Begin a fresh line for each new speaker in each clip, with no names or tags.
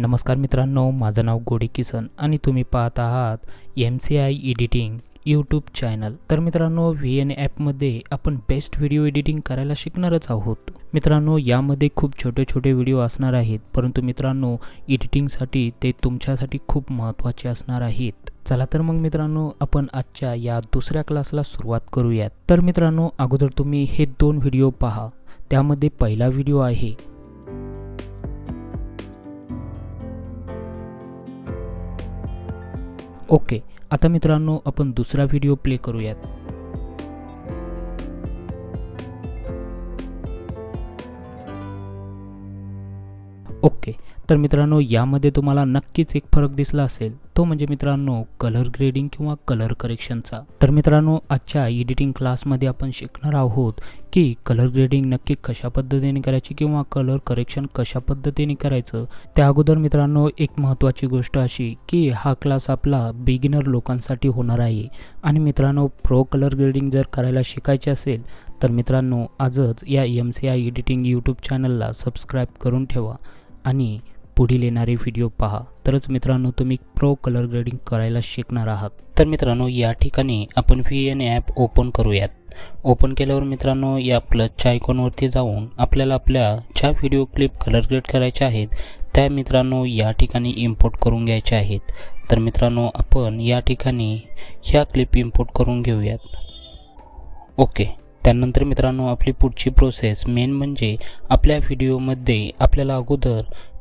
नमस्कार मित्रांनो माझं नाव गोडी किसन आणि तुम्ही पाहत आहात M C I editing YouTube channel तर मित्रांनो व्ही एन ॲपमध्ये आपण बेस्ट व्हिडिओ एडिटिंग करायला शिकणारच आहोत. मित्रांनो यामध्ये खूप छोटे छोटे व्हिडिओ असणार आहेत परंतु मित्रांनो एडिटिंगसाठी ते तुमच्यासाठी खूप महत्त्वाचे असणार आहेत. चला तर मग मित्रांनो आपण आजच्या या दुसऱ्या क्लासला सुरुवात करूयात. तर मित्रांनो अगोदर तुम्ही हे दोन व्हिडिओ पहा. त्यामध्ये पहिला व्हिडिओ आहे ओके आता मित्रांनो आपण दुसरा व्हिडिओ प्ले करूयात. ओके तर मित्रांनो यामध्ये तुम्हाला नक्कीच एक फरक दिसला असेल. तो म्हणजे मित्रांनो कलर ग्रेडिंग किंवा कलर करेक्शनचा तर मित्रांनो आजच्या एडिटिंग क्लासमध्ये आपण शिकणार आहोत की कलर ग्रेडिंग नक्की कशा पद्धतीने करायची किंवा कलर करेक्शन कशा पद्धतीने करायचं. त्या अगोदर मित्रांनो एक महत्त्वाची गोष्ट अशी की हा क्लास आपला बिगिनर लोकांसाठी होणार आहे. आणि मित्रांनो प्रो कलर ग्रेडिंग जर करायला शिकायचे असेल तर मित्रांनो आजच या M C I editing YouTube चॅनलला सबस्क्राईब करून ठेवा. आणि पुढील येणारे व्हिडिओ पहा. तरच मित्रांनो तुम्ही प्रो कलर ग्रेडिंग करायला शिकणार आहात. तर मित्रांनो या ठिकाणी आपण व्ही एन ॲप ओपन करूयात. ओपन केल्यावर मित्रांनो या प्लसच्या आयकॉनवरती जाऊन आपल्याला आपल्या ज्या व्हिडिओ क्लिप कलर ग्रेड करायच्या आहेत. त्या मित्रांनो या ठिकाणी इम्पोर्ट करून घ्यायच्या आहेत. तर मित्रांनो आपण या ठिकाणी ह्या क्लिप इम्पोर्ट करून घेऊयात. ओके त्यानंतर मित्रांनो आपली पुढची प्रोसेस मेन म्हणजे आपल्या व्हिडिओमध्ये आपल्याला अगोदर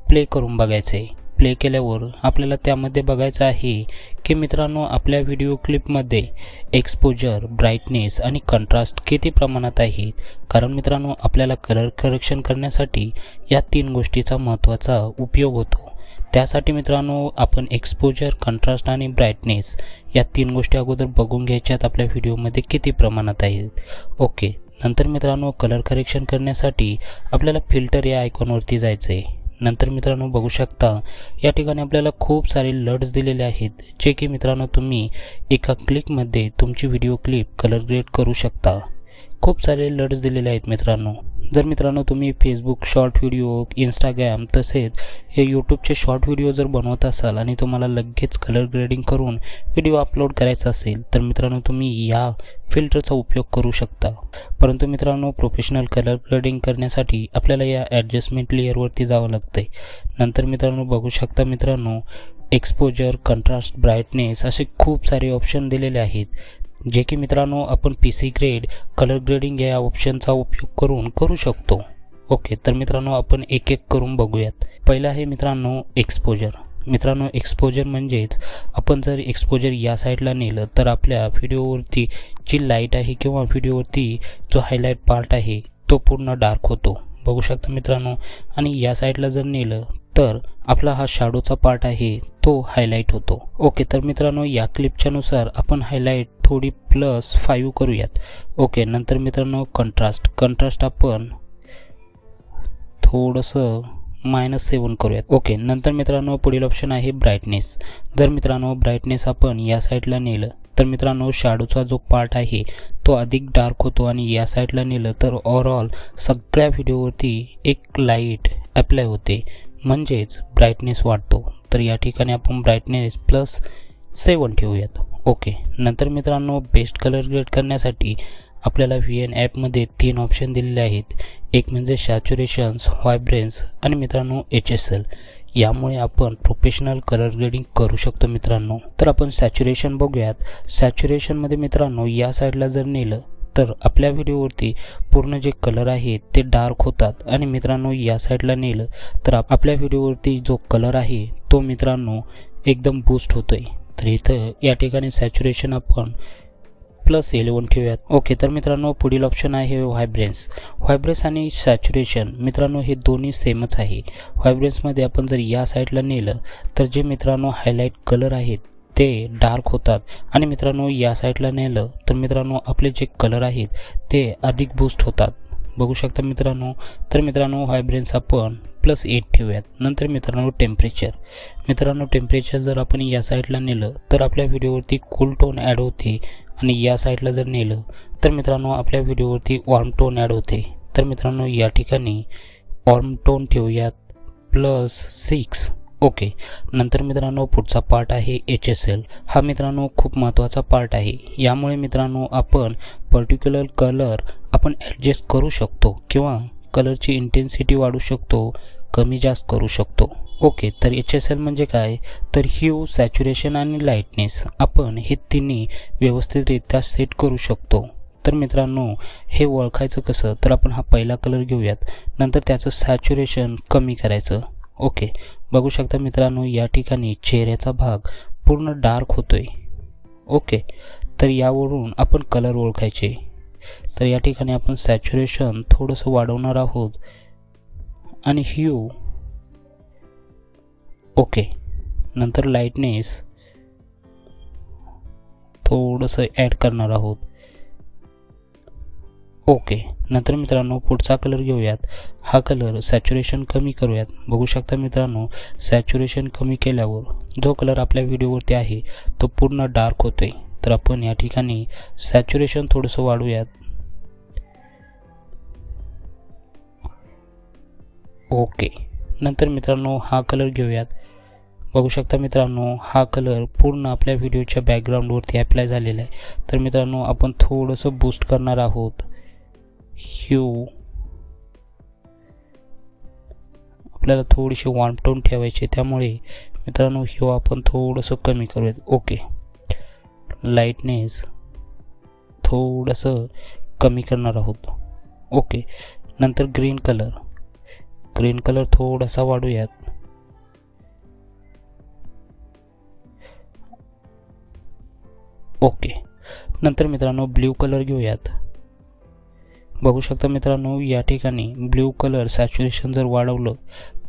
प्ले करून बघायचं. आहे प्ले केल्यावर आपल्याला त्यामध्ये बघायचं आहे की मित्रांनो आपल्या व्हिडिओ क्लिपमध्ये एक्सपोजर ब्राईटनेस आणि कंट्रास्ट किती प्रमाणात आहेत? कारण मित्रांनो आपल्याला कलर करेक्शन करण्यासाठी या तीन गोष्टीचा महत्त्वाचा उपयोग होतो. त्यासाठी मित्रांनो आपण एक्सपोजर कंट्रास्ट आणि ब्राईटनेस या तीन गोष्टी अगोदर बघून घ्यायच्यात आपल्या व्हिडिओमध्ये किती प्रमाणात आहेत. ओके नंतर मित्रांनो कलर करेक्शन करण्यासाठी आपल्याला फिल्टर या आयकॉनवरती जायचं आहे नंतर मित्रांनो बघू शकता या ठिकाणी आपल्याला खूप सारे लड्स दिलेले आहेत जे की मित्रांनो तुम्ही एका क्लिकमध्ये तुमची व्हिडिओ क्लिप कलर ग्रेड करू शकता. खूप सारे लड्स दिलेले आहेत मित्रांनो. जर मित्रांनो तुम्ही फेसबुक शॉर्ट व्हिडिओ इंस्टाग्राम तसेच हे यूट्यूबचे शॉर्ट व्हिडिओ जर बनवत असाल आणि तुम्हाला लगेच कलर ग्रेडिंग करून व्हिडिओ अपलोड करायचा असेल तर मित्रांनो तुम्ही या फिल्टरचा उपयोग करू शकता. परंतु मित्रांनो प्रोफेशनल कलर ग्रेडिंग करण्यासाठी आपल्याला या ॲडजस्टमेंट लेअरवरती जावं लागतं आहे नंतर मित्रांनो बघू शकता मित्रांनो एक्सपोजर कंट्रास्ट ब्राईटनेस असे खूप सारे ऑप्शन दिलेले आहेत. जे की मित्रांनो आपण P C grade colour grading या ऑप्शनचा उपयोग करून करू शकतो. ओके तर मित्रांनो आपण एक एक करून बघूयात. पहिलं आहे मित्रांनो एक्सपोजर मित्रांनो एक्सपोजर म्हणजेच आपण जर एक्सपोजर या साईडला नेलं तर आपल्या व्हिडिओवरती जी लाइट आहे किंवा व्हिडिओवरती जो हायलाईट पार्ट आहे तो पूर्ण डार्क होतो. बघू शकता मित्रांनो. आणि या साईडला जर नेलं तर आपला हा शाडोचा पार्ट आहे तो हायलाईट होतो. ओके तर मित्रांनो या क्लिपच्या नुसार आपण हायलाईट थोडी प्लस फाईव्ह करूयात. ओके नंतर मित्रांनो कंट्रास्ट कंट्रास्ट आपण थोडंसं मायनस सेवन करूयात. ओके नंतर मित्रांनो पुढील ऑप्शन आहे ब्राईटनेस जर मित्रांनो ब्राईटनेस आपण या साईडला नेलं तर मित्रांनो शाडूचा जो पार्ट आहे तो अधिक डार्क होतो आणि या साईडला नेलं तर ओवरऑल सगळ्या व्हिडिओवरती एक लाइट अप्लाय होते. म्हणजेच ब्राईटनेस वाढतो. तर या ठिकाणी आपण ब्राईटनेस प्लस सेवन ठेवूयात. ओके नंतर मित्रांनो बेस्ट कलर ग्रेड करण्यासाठी आपल्याला व्ही एन ॲपमध्ये तीन ऑप्शन दिलेले आहेत. एक म्हणजे सॅच्युरेशन्स व्हायब्रेन्स आणि मित्रांनो एच एस एल यामुळे आपण प्रोफेशनल कलर ग्रेडिंग करू शकतो मित्रांनो. तर आपण सॅच्युरेशन बघूयात. सॅच्युरेशनमध्ये मित्रांनो या साईडला जर नेलं तर आपल्या व्हिडिओवरती पूर्ण जे कलर आहे ते डार्क होतात. आणि मित्रांनो या साईडला नेलं तर आपल्या व्हिडिओवरती जो कलर आहे तो मित्रांनो एकदम बूस्ट होतोय. तर इथं या ठिकाणी सॅच्युरेशन आपण प्लस इलेवन ठेवूयात. ओके तर मित्रांनो पुढील ऑप्शन आहे व्हायब्रन्स व्हायब्रेन्स आणि सॅच्युरेशन मित्रांनो हे दोन्ही सेमच आहे. व्हायब्रन्समध्ये आपण जर या साईडला नेलं तर जे मित्रांनो हायलाईट कलर आहेत ते डार्क होतात. आणि मित्रांनो या साईडला नेलं तर मित्रांनो आपले जे कलर आहेत ते अधिक बूस्ट होतात. बघू शकता मित्रांनो? तर मित्रांनो व्हायब्रन्स आपण प्लस एट ठेवूयात. नंतर मित्रांनो टेम्परेचर मित्रांनो टेम्परेचर जर आपण या साईडला नेलं तर आपल्या व्हिडिओवरती कूल टोन ॲड होते. आणि या साईडला जर नेलं तर मित्रांनो आपल्या व्हिडिओवरती वॉर्म टोन ॲड होते. तर मित्रांनो या ठिकाणी वॉर्म टोन ठेवूयात. Plus six okay. नंतर मित्रांनो पुढचा पार्ट आहे एच एस एल हा मित्रांनो खूप महत्त्वाचा पार्ट आहे. यामुळे मित्रांनो आपण पर्टिक्युलर कलर आपण ॲडजस्ट करू शकतो किंवा कलरची इंटेन्सिटी वाढू शकतो कमी जास्त करू शकतो. ओके तर एच एस एल म्हणजे काय? तर ह्यू सॅच्युरेशन हो आणि लाईटनेस आपण हे तिन्ही व्यवस्थितरित्या सेट करू शकतो. तर मित्रांनो हे ओळखायचं कसं? तर आपण हा पहिला कलर घेऊयात. नंतर त्याचं सॅच्युरेशन कमी करायचं. ओके. बघू शकता मित्रांनो या ठिकाणी चेहऱ्याचा भाग पूर्ण डार्क होतोय. ओके. तर यावरून आपण कलर ओळखायचे. तर या ठिकाणी आपण सॅच्युरेशन थोडंसं वाढवणार आहोत. आणि ह्यू ओके. नंतर लाईटनेस थोडंसं ॲड करणार आहोत. ओके. नंतर मित्रांनो पुढचा कलर घेऊयात. हा कलर सॅच्युरेशन कमी करूयात. बघू शकता मित्रांनो सॅच्युरेशन कमी केल्यावर जो कलर आपल्या व्हिडिओवरती आहे तो पूर्ण डार्क होतो आहे तर आपण या ठिकाणी सॅच्युरेशन थोडंसं वाढवूयात ओके. नंतर मित्रांनो हा कलर घेऊयात. बघू शकता मित्रांनो हा कलर पूर्ण आपल्या व्हिडिओच्या बॅकग्राऊंडवरती अप्लाय झालेला आहे. तर मित्रांनो आपण थोडंसं बूस्ट करणार आहोत. ह्यू आपल्याला थोडीशी टोन ठेवायची त्यामुळे मित्रांनो ह्यू आपण थोडंसं कमी करूयात. ओके. लाईटनेस थोडंसं कमी करणार आहोत. ओके. नंतर ग्रीन कलर ग्रीन कलर थोडासा वाढूयात. ओके. नंतर मित्रांनो ब्ल्यू कलर घेऊयात. बघू शकता मित्रांनो या ठिकाणी ब्ल्यू कलर सॅच्युरेशन जर वाढवलं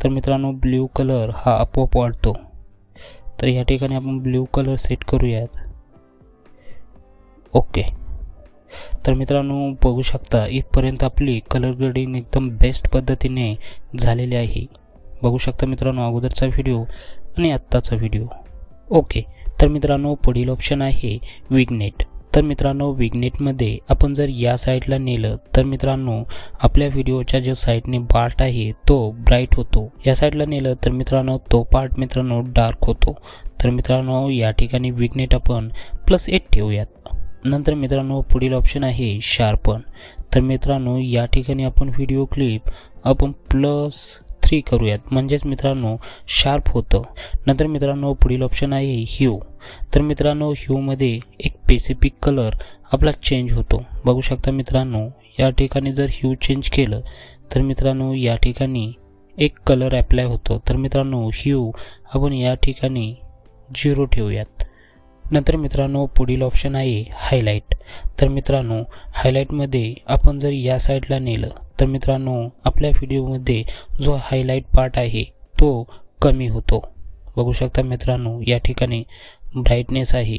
तर मित्रांनो ब्ल्यू कलर हा आपोआप वाढतो. तर या ठिकाणी आपण ब्ल्यू कलर सेट करूयात. ओके. तर मित्रांनो बघू शकता इथपर्यंत आपली कलर ग्रेडिंग एकदम बेस्ट पद्धतीने झालेली आहे. बघू शकता मित्रांनो अगोदरचा व्हिडिओ आणि आत्ताचा व्हिडिओ ओके. तर मित्रांनो पुढील ऑप्शन आहे विगनेट तर मित्रांनो विगनेटमध्ये आपण जर या साईडला नेलं तर मित्रांनो आपल्या व्हिडिओच्या जो साईडने पार्ट आहे तो ब्राईट होतो. या साईडला नेलं तर मित्रांनो तो पार्ट मित्रांनो डार्क होतो. तर मित्रांनो या ठिकाणी विगनेट आपण प्लस एट ठेवूयात. नंतर मित्रांनो पुढील ऑप्शन आहे शार्पन तर मित्रांनो या ठिकाणी आपण व्हिडिओ क्लिप आपण प्लस थ्री करूयात. म्हणजेच मित्रांनो शार्प होतं. नंतर मित्रांनो पुढील ऑप्शन आहे ह्यू तर मित्रांनो ह्यूमध्ये एक स्पेसिफिक कलर आपला चेंज होतो. बघू शकता मित्रांनो या ठिकाणी जर ह्यू चेंज केलं तर मित्रांनो या ठिकाणी एक कलर अप्लाय होतो. तर मित्रांनो ह्यू आपण या ठिकाणी झिरो ठेवूयात. नंतर मित्रांनो पुढील ऑप्शन आहे हायलाईट तर मित्रांनो हायलाईटमध्ये आपण जर या साईडला नेलं तर मित्रांनो आपल्या व्हिडिओमध्ये जो हायलाईट पार्ट आहे तो कमी होतो. बघू शकता मित्रांनो या ठिकाणी ब्राईटनेस आहे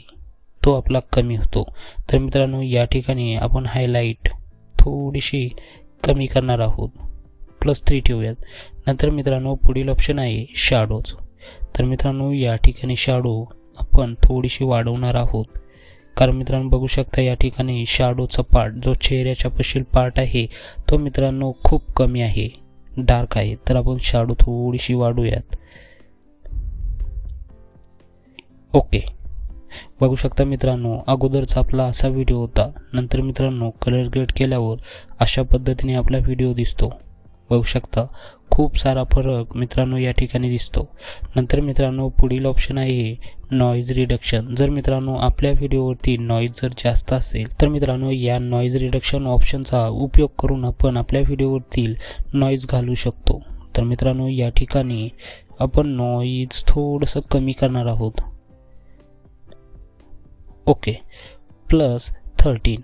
तो आपला कमी होतो. तर मित्रांनो या ठिकाणी आपण हायलाईट थोडीशी कमी करणार आहोत. प्लस थ्री ठेवूयात. नंतर मित्रांनो पुढील ऑप्शन आहे शॅडोज तर मित्रांनो या ठिकाणी शॅडो आपण थोडीशी वाढवणार आहोत. कारण मित्रांनो बघू शकता या ठिकाणी शाडोचा पार्ट जो चेहऱ्याचा पशील पार्ट आहे तो मित्रांनो खूप कमी आहे. डार्क आहे. तर आपण शाडो थोडीशी वाढूयात. ओके. बघू शकता मित्रांनो अगोदरचा आपला असा व्हिडिओ होता. नंतर मित्रांनो कलर ग्रेड केल्यावर अशा पद्धतीने आपला व्हिडिओ दिसतो. बघू शकता. खूप सारा फरक मित्रांनो या ठिकाणी दिसतो. नंतर मित्रांनो पुढील ऑप्शन आहे नॉईज रिडक्शन जर मित्रांनो आपल्या व्हिडिओवरती नॉईज जर जास्त असेल तर मित्रांनो या नॉईज रिडक्शन ऑप्शनचा उपयोग करून आपण आपल्या व्हिडिओवरतील नॉईज घालू शकतो. तर मित्रांनो या ठिकाणी आपण नॉईज थोडंसं कमी करणार आहोत. ओके प्लस थर्टीन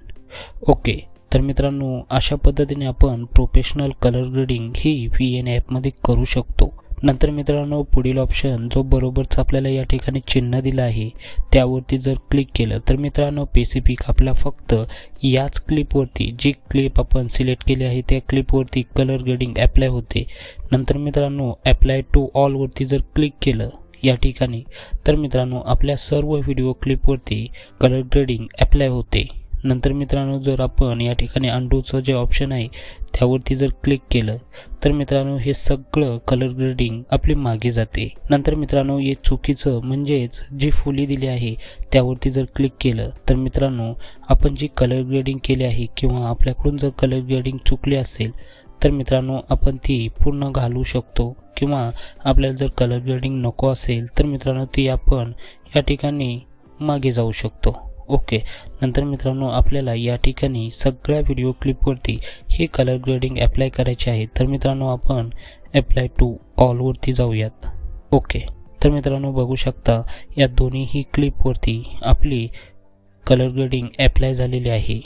ओके तर मित्रांनो अशा पद्धतीने आपण प्रोफेशनल कलर ग्रेडिंग ही व्ही एन ॲपमध्ये करू शकतो. नंतर मित्रांनो पुढील ऑप्शन जो बरोबरच आपल्याला या ठिकाणी चिन्ह दिलं आहे त्यावरती जर क्लिक केलं तर मित्रांनो पेसिफिक आपल्या फक्त याच क्लिपवरती जी क्लिप आपण सिलेक्ट केली आहे त्या क्लिपवरती कलर ग्रेडिंग ॲप्लाय होते. नंतर मित्रांनो ॲप्लाय टू ऑलवरती जर क्लिक केलं या ठिकाणी तर मित्रांनो आपल्या सर्व व्हिडिओ क्लिपवरती कलर ग्रेडिंग ॲप्लाय होते. नंतर मित्रांनो जर आपण या ठिकाणी अंडूचं जे ऑप्शन आहे त्यावरती जर क्लिक केलं तर मित्रांनो हे सगळं कलर ग्रेडिंग आपली मागे जाते. नंतर मित्रांनो हे चुकीचं म्हणजेच जी फुली दिली आहे त्यावरती जर क्लिक केलं तर मित्रांनो आपण जी कलर ग्रेडिंग केली आहे किंवा आपल्याकडून जर कलर ग्रेडिंग चुकली असेल तर मित्रांनो आपण ती पूर्ण घालू शकतो. किंवा आपल्याला जर कलर ग्रेडिंग नको असेल तर मित्रांनो ती आपण या ठिकाणी मागे जाऊ शकतो. ओके. नंतर मित्रांनो आपल्याला या ठिकाणी सगळ्या व्हिडिओ क्लिपवरती हे कलर ग्रेडिंग अप्लाय करायचे आहे. तर मित्रांनो आपण अप्लाय टू ऑलवरती जाऊयात. ओके. तर मित्रांनो बघू शकता या दोन्हीही क्लिपवरती आपली कलर ग्रेडिंग अप्लाय झालेली आहे.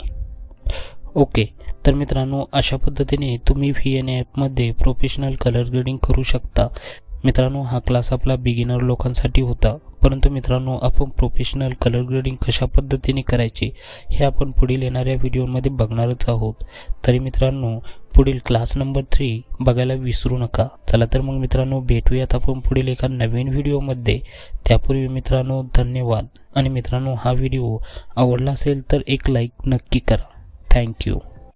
ओके. तर मित्रांनो अशा पद्धतीने तुम्ही व्ही एन ॲपमध्ये प्रोफेशनल कलर ग्रेडिंग करू शकता. मित्रांनो हा क्लास आपला बिगिनर लोकांसाठी होता. परंतु मित्रांनो आपण प्रोफेशनल कलर ग्रेडिंग कशा पद्धतीने करायचे हे आपण पुढील येणाऱ्या व्हिडिओमध्ये बघणारच आहोत. तरी मित्रांनो पुढील क्लास नंबर थ्री बघायला विसरू नका. चला तर मग मित्रांनो भेटूयात आपण पुढील एका नवीन व्हिडिओमध्ये. त्यापूर्वी मित्रांनो धन्यवाद. आणि मित्रांनो हा व्हिडिओ आवडला असेल तर एक लाईक नक्की करा. थँक्यू